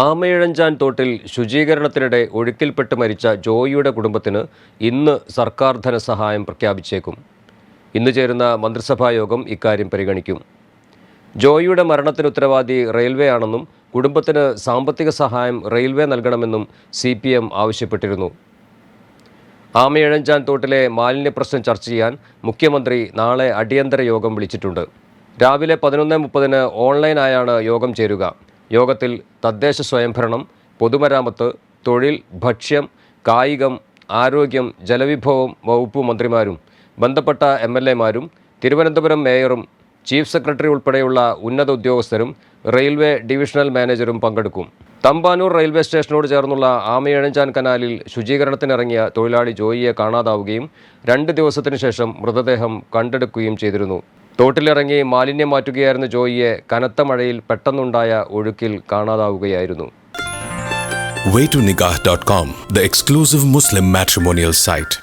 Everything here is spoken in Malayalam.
ആമയിഴഞ്ചാൻ തോട്ടിൽ ശുചീകരണത്തിനിടെ ഒഴുക്കിൽപ്പെട്ട് മരിച്ച ജോയിയുടെ കുടുംബത്തിന് ഇന്ന് സർക്കാർ ധനസഹായം പ്രഖ്യാപിച്ചേക്കും. ഇന്ന് ചേരുന്ന മന്ത്രിസഭാ യോഗം ഇക്കാര്യം പരിഗണിക്കും. ജോയിയുടെ മരണത്തിന് ഉത്തരവാദി റെയിൽവേ ആണെന്നും കുടുംബത്തിന് സാമ്പത്തിക സഹായം റെയിൽവേ നൽകണമെന്നും സി പി എം ആവശ്യപ്പെട്ടിരുന്നു. ആമയിഴഞ്ചാൻ തോട്ടിലെ മാലിന്യ പ്രശ്നം ചർച്ച ചെയ്യാൻ മുഖ്യമന്ത്രി നാളെ അടിയന്തര യോഗം വിളിച്ചിട്ടുണ്ട്. രാവിലെ പതിനൊന്ന് മുപ്പതിന് ഓൺലൈനായാണ് യോഗം ചേരുക. യോഗത്തിൽ തദ്ദേശ സ്വയംഭരണം പൊതുമരാമത്ത് തൊഴിൽ ഭക്ഷ്യം കായികം ആരോഗ്യം ജലവിഭവം വകുപ്പ് മന്ത്രിമാരും ബന്ധപ്പെട്ട എം എൽ എമാരും തിരുവനന്തപുരം മേയറും ചീഫ് സെക്രട്ടറി ഉൾപ്പെടെയുള്ള ഉന്നത ഉദ്യോഗസ്ഥരും റെയിൽവേ ഡിവിഷണൽ മാനേജരും പങ്കെടുക്കും. തമ്പാനൂർ റെയിൽവേ സ്റ്റേഷനോട് ചേർന്നുള്ള ആമയഴഞ്ചാൻ കനാലിൽ ശുചീകരണത്തിനിറങ്ങിയ തൊഴിലാളി ജോയിയെ കാണാതാവുകയും രണ്ട് ദിവസത്തിനു ശേഷം മൃതദേഹം കണ്ടെടുക്കുകയും ചെയ്തിരുന്നു. തോട്ടിലിറങ്ങി മാലിന്യം മാറ്റുകയായിരുന്ന ജോയിയെ കനത്ത മഴയിൽ പെട്ടെന്നുണ്ടായ ഒഴുക്കിൽ കാണാതാവുകയായിരുന്നു waytonikah.com, the exclusive Muslim matrimonial site.